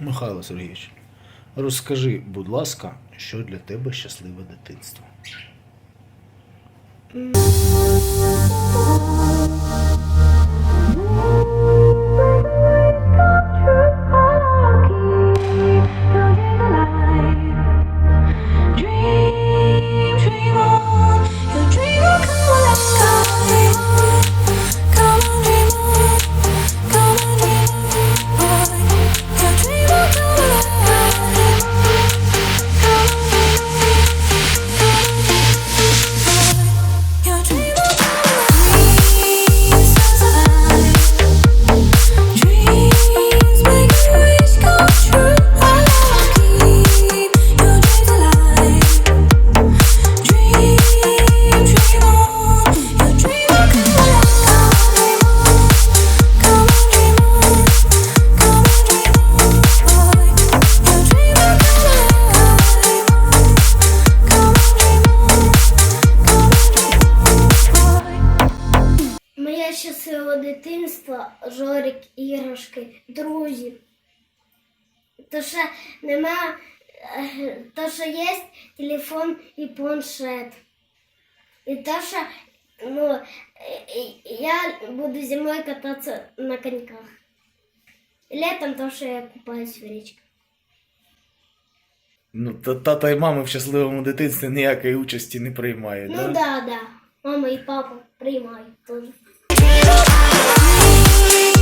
Михайло Сергійович, розкажи, будь ласка, що для тебе щасливе дитинство? Моє щасливе дитинство, жорик, іграшки, друзі. То що нема, е, то що є телефон і планшет. І то, що ну, я буду зимою кататися на коньках. Летом то, що я купаюсь в річці. Ну, тата і мама в щасливому дитинстві ніякої участі не приймають. Ну да, да. Мама і папа приймають теж. Me, me, me, me.